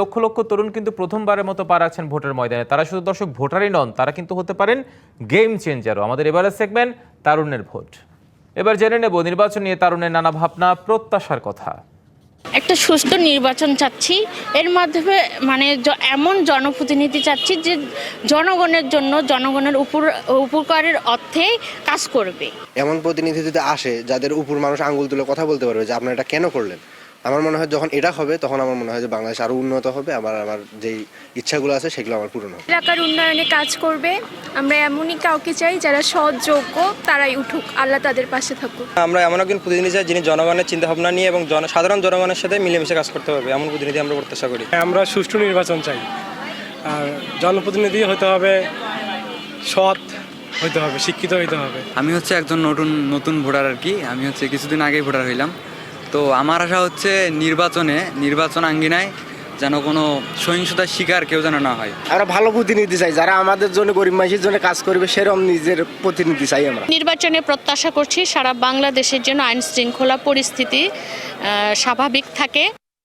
লক্ষ লক্ষ তরুণ কিন্তু প্রথমবারের মতো পা রাখছেন ভোটের ময়দানে। তারা শুধু দর্শক ভোটারই নন তারা কিন্তু হতে পারেন গেম চেঞ্জারও আমাদের এবারের সেগমেন্ট তারুণের ভোট। এবার জেনে নেব নির্বাচন নিয়ে তারুণের নানা ভাবনা প্রত্যাশার কথা। একটা সুস্থ নির্বাচন চাচ্ছি। এর মাধ্যমে মানে এমন জনপ্রতিনিধি চাচ্ছি যে জনগণের জন্য জনগণের উপর উপকারের অর্থে কাজ করবে। এমন প্রতিনিধি যদি আসে যাদের উপর মানুষ আঙ্গুল তুলে কথা বলতে পারবে যে আপনারা এটা কেন করলেন? আমার মনে হয় যখন এটা হবে তখন আমার মনে হয় যে বাংলাদেশ আরও উন্নত হবে আবার আমার যেই ইচ্ছাগুলো আছে সেগুলো আমার পূরণ হবে। এলাকার উন্নয়নে কাজ করবে। আমরা এমনই কাউকে চাই যারা সৎ যোগ্য তারাই উঠুক। আল্লাহ তাদের পাশে থাকুক। আমরা এমন একজন প্রতিনিধি চাই যিনি জনগণের চিন্তাভাবনা নিয়ে এবং জন সাধারণ জনগণের সাথে মিলেমিশে কাজ করতে হবে এমন প্রতিনিধি আমরা প্রত্যাশা করি। আমরা সুষ্ঠু নির্বাচন চাই। আর জনপ্রতিনিধি হতে হবে সৎ হইতে হবে শিক্ষিত হইতে হবে। আমি হচ্ছে একজন নতুন নতুন ভোটার আর কি। আমি হচ্ছে কিছুদিন আগেই ভোটার হইলাম। তো আমার আশা হচ্ছে নির্বাচনে নির্বাচন আঙ্গিনায় যেন কোনো সহিংসতার শিকার কেউ যেন না হয়। আমরা ভালো প্রতিনিধি চাই যারা আমাদের জন্য গরিব মানুষের জন্য কাজ করবে সেরকম নিজের প্রতিনিধি চাই আমরা। নির্বাচনে প্রত্যাশা করছি সারা বাংলাদেশের জন্য আইন শৃঙ্খলা পরিস্থিতি স্বাভাবিক থাকে।